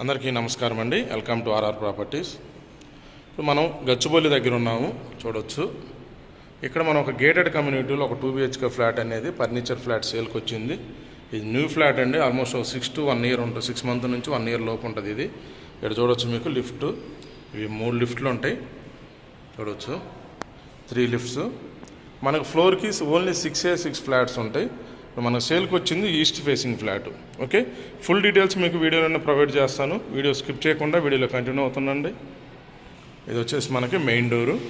అందరికీ నమస్కారం అండి. Welcome to R R properties. ఇప్పుడు మనం గచ్చిబౌలి దగ్గర ఉన్నాము చూడొచ్చు. ఇక్కడ మనం ఒక గేటెడ్ కమ్యూనిటీలో ఒక టూ బిహెచ్కే ఫ్లాట్ అనేది ఫర్నిచర్ ఫ్లాట్ సేల్కి వచ్చింది ఇది న్యూ ఫ్లాట్ అండి. Almost six to one year ఉంటుంది. సిక్స్ మంత్ నుంచి వన్ ఇయర్ లోపు ఉంటుంది ఇది. ఇక్కడ చూడొచ్చు మీకు లిఫ్ట్ ఇవి మూడు లిఫ్ట్లు ఉంటాయి. చూడొచ్చు. త్రీ లిఫ్ట్స్ మనకు ఫ్లోర్కి only six A six flats ఉంటాయి. మన మనకు సేల్కి వచ్చింది east facing flat. Okay? Full details మీకు వీడియోలోనే ప్రొవైడ్ చేస్తాను. వీడియో స్కిప్ చేయకుండా వీడియోలో కంటిన్యూ అవుతుందండి ఇది వచ్చేసి మనకి మెయిన్ డోరు.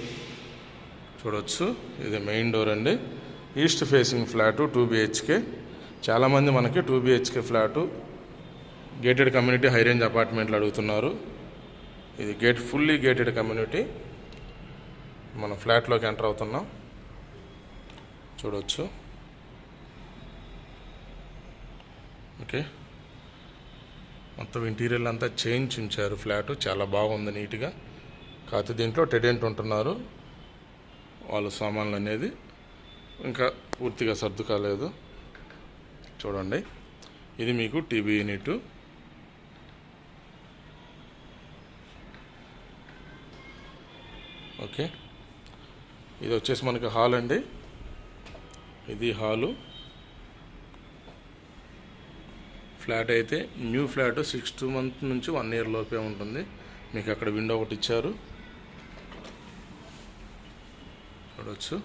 చూడవచ్చు ఇది మెయిన్ డోర్ అండి. East facing flat two BHK. చాలామంది మనకి two BHK flat. Gated community high range అపార్ట్మెంట్లు అడుగుతున్నారు. ఇది గేట్ ఫుల్లీ గేటెడ్ కమ్యూనిటీ. మన ఫ్లాట్లోకి ఎంటర్ అవుతున్నాం. చూడవచ్చు ఓకే. మొత్తం ఇంటీరియర్ అంతా చేంజ్ ఉంచారు. ఫ్లాట్ చాలా బాగుంది నీట్గా. కాకపోతే దీంట్లో టెడెంట్ ఉంటున్నారు. వాళ్ళ సామాన్లు అనేది ఇంకా పూర్తిగా సర్దు కాలేదు చూడండి. ఇది మీకు టీవీ యూనిట్ ఓకే. ఇది వచ్చేసి మనకి హాల్ అండి. ఇది హాలు ఫ్లాట్ అయితే new flat six two month నుంచి వన్ ఇయర్ లోపే ఉంటుంది. మీకు అక్కడ విండో ఒకటి ఇచ్చారు. చూడవచ్చు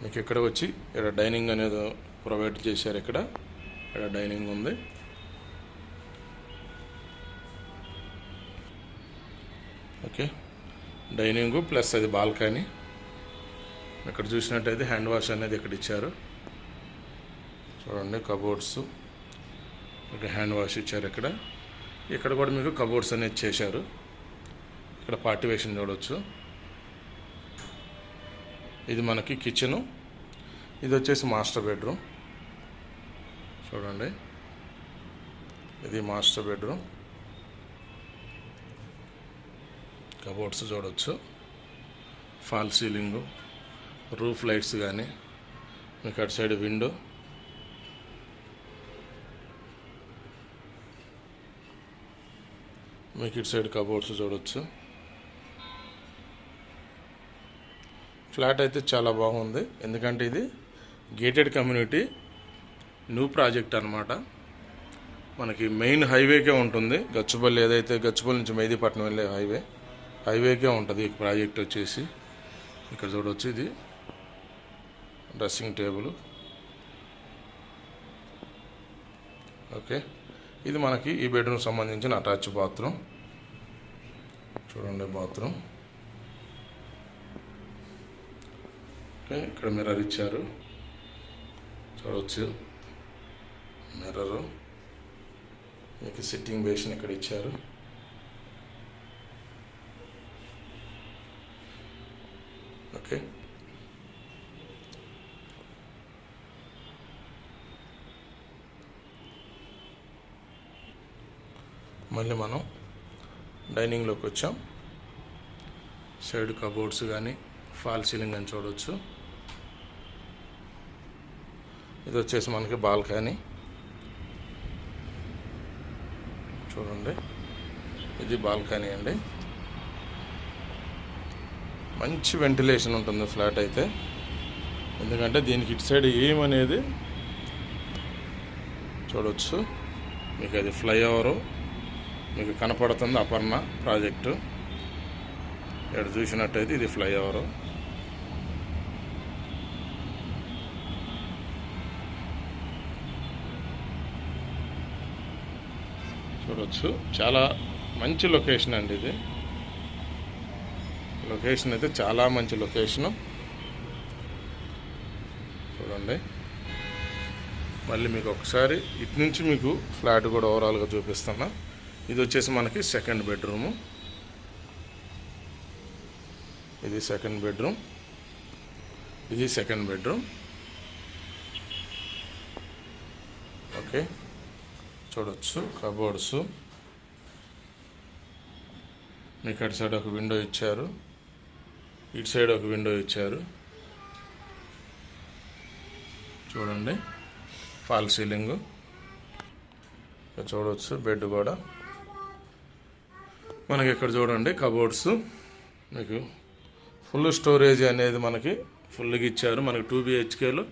మీకు ఇక్కడ వచ్చి ఇక్కడ డైనింగ్ అనేది ప్రొవైడ్ చేశారు ఇక్కడ. ఇక్కడ డైనింగ్ ఉంది. ఓకే. డైనింగ్ ప్లస్ అది బాల్కనీ. ఇక్కడ చూసినట్టయితే హ్యాండ్ వాష్ అనేది ఇక్కడ ఇచ్చారు. చూడండి కబోర్డ్స్. ఒక హ్యాండ్ వాష్ ఇచ్చారు ఇక్కడ. ఇక్కడ కూడా మీకు కబోర్డ్స్ అనేది చేశారు. ఇక్కడ పార్టివేషన్ చూడవచ్చు ఇది మనకి కిచెను. ఇది వచ్చేసి మాస్టర్ బెడ్రూమ్. చూడండి. ఇది మాస్టర్ బెడ్రూమ్. కబోర్డ్స్ చూడవచ్చు ఫాల్ సీలింగు రూఫ్ లైట్స్ కానీ మీకు అటు సైడ్ విండో మీకు ఇటు సైడ్ కబోర్డ్స్ చూడవచ్చు ఫ్లాట్ అయితే చాలా బాగుంది. ఎందుకంటే ఇది గేటెడ్ కమ్యూనిటీ న్యూ ప్రాజెక్ట్ అనమాట మనకి మెయిన్ హైవేకే ఉంటుంది. గచ్చిపల్లి ఏదైతే గచ్చిపల్లి నుంచి మెహదీపట్నం వెళ్ళే హైవే హైవేకే ఉంటుంది ఈ ప్రాజెక్ట్ వచ్చేసి. ఇక్కడ చూడవచ్చు ఇది. Dressing table. ఓకే. ఇది మనకి ఈ బెడ్రూమ్ సంబంధించిన అటాచ్ బాత్రూమ్ చూడండి బాత్రూమ్ ఓకే ఇక్కడ మిర్రర్ ఇచ్చారు. చూడవచ్చు మిర్రరు మీకు సిట్టింగ్ బేసిన్ ఇక్కడ ఇచ్చారు. ఓకే మళ్ళీ మనం డైనింగ్లోకి వచ్చాం. సైడ్ కబోర్డ్స్ కానీ ఫాల్ సీలింగ్ అని చూడవచ్చు ఇది వచ్చేసి మనకి బాల్కనీ. చూడండి. ఇది బాల్కనీ అండి. మంచి వెంటిలేషన్ ఉంటుంది ఫ్లాట్ అయితే. ఎందుకంటే దీనికి ఇటు సైడ్ ఏమనేది చూడవచ్చు మీకు అది ఫ్లైఓవరు. మీకు కనపడుతుంది అపర్ణ ప్రాజెక్టు. ఇక్కడ చూసినట్టయితే ఇది ఫ్లైఓవర్. చూడవచ్చు చాలా మంచి లొకేషన్ అండి ఇది. లొకేషన్ అయితే చాలా మంచి లొకేషను. చూడండి. మళ్ళీ మీకు ఒకసారి ఇటు నుంచి మీకు ఫ్లాట్ కూడా ఓవరాల్గా చూపిస్తున్నా. ఇది వచ్చేసి మనకి సెకండ్ బెడ్రూము ఇది సెకండ్ బెడ్రూమ్ ఇది సెకండ్ బెడ్రూమ్ ఓకే చూడొచ్చు. కబోర్డ్స్ మీకు అటు సైడ్ ఒక విండో ఇచ్చారు. ఇటు సైడ్ ఒక విండో ఇచ్చారు. చూడండి. ఫాల్ సీలింగ్ చూడవచ్చు బెడ్ కూడా. మనకి ఇక్కడ చూడండి కబోర్డ్స్ మీకు ఫుల్ స్టోరేజ్ అనేది మనకి ఫుల్గా ఇచ్చారు. మనకి టూ బిహెచ్కేలో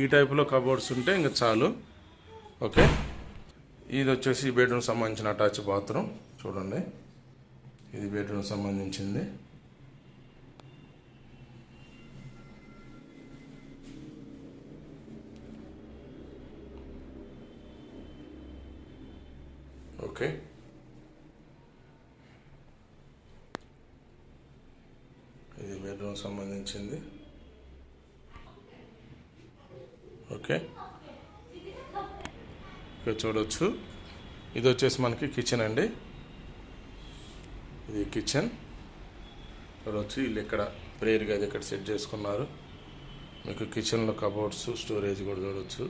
ఈ టైప్లో కబోర్డ్స్ ఉంటే ఇంకా చాలు. ఓకే? ఇది వచ్చేసి బెడ్రూమ్ సంబంధించిన అటాచ్ బాత్రూమ్ చూడండి. ఇది బెడ్రూమ్ సంబంధించింది. ఓకే? ఇది సంబంధించింది. ఓకే. ఇక్కడ చూడవచ్చు ఇది వచ్చేసి మనకి కిచెన్ అండి. ఇది కిచెన్. చూడవచ్చు వీళ్ళు ఇక్కడ ప్రేయర్ గది ఇక్కడ సెట్ చేసుకున్నారు. మీకు కిచెన్లో కబోర్డ్స్ స్టోరేజ్ కూడా చూడవచ్చు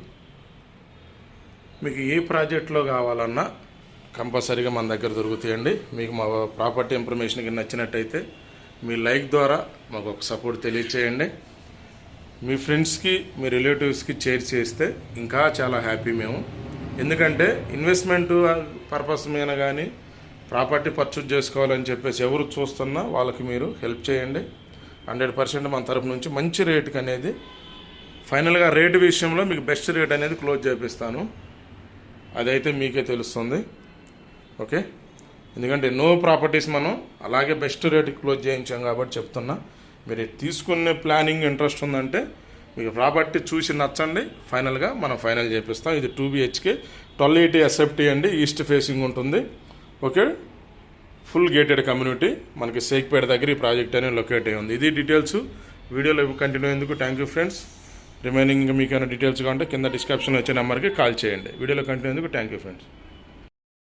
మీకు ఏ ప్రాజెక్ట్లో కావాలన్నా కంపల్సరీగా మన దగ్గర దొరుకుతాయండి. మీకు మా ప్రాపర్టీ ఇన్ఫర్మేషన్కి నచ్చినట్టయితే మీ లైక్ ద్వారా మాకు ఒక సపోర్ట్ తెలియచేయండి. మీ ఫ్రెండ్స్కి మీ రిలేటివ్స్కి షేర్ చేస్తే ఇంకా చాలా హ్యాపీ మేము. ఎందుకంటే ఇన్వెస్ట్మెంట్ పర్పస్ మీద కానీ ప్రాపర్టీ పర్చేజ్ చేసుకోవాలని చెప్పేసి ఎవరు చూస్తున్నా వాళ్ళకి మీరు హెల్ప్ చేయండి. హండ్రెడ్ పర్సెంట్ మన తరపు నుంచి మంచి రేటుకి అనేది ఫైనల్గా రేటు విషయంలో మీకు బెస్ట్ రేట్ అనేది క్లోజ్ చేపిస్తాను. అదైతే మీకే తెలుస్తుంది. ఓకే? ఎందుకంటే ఎన్నో ప్రాపర్టీస్ మనం అలాగే బెస్ట్ రేట్ క్లోజ్ చేయించాం కాబట్టి చెప్తున్నా. మీరు తీసుకునే ప్లానింగ్ ఇంట్రెస్ట్ ఉందంటే మీకు ప్రాపర్టీ చూసి నచ్చండి. ఫైనల్గా మనం ఫైనల్ చేపిస్తాం. ఇది two BHK twelve eighty SFT అండి. ఈస్ట్ ఫేసింగ్ ఉంటుంది. ఓకే? ఫుల్ గేటెడ్ కమ్యూనిటీ మనకి సేక్పేట దగ్గర ఈ ప్రాజెక్ట్ అనేది లొకేట్ అయ్యి ఉంది. ఇది డీటెయిల్స్ వీడియోలో కంటిన్యూ అయ్యేందుకు థ్యాంక్ యూ ఫ్రెండ్స్ రిమైనింగ్ మీకు ఏమైనా డీటెయిల్స్ కావాలంటే కింద డిస్క్రిప్షన్లో వచ్చే నెంబర్కి కాల్ చేయండి. వీడియోలో కంటిన్యూ అయ్యేందుకు థ్యాంక్ యూ ఫ్రెండ్స్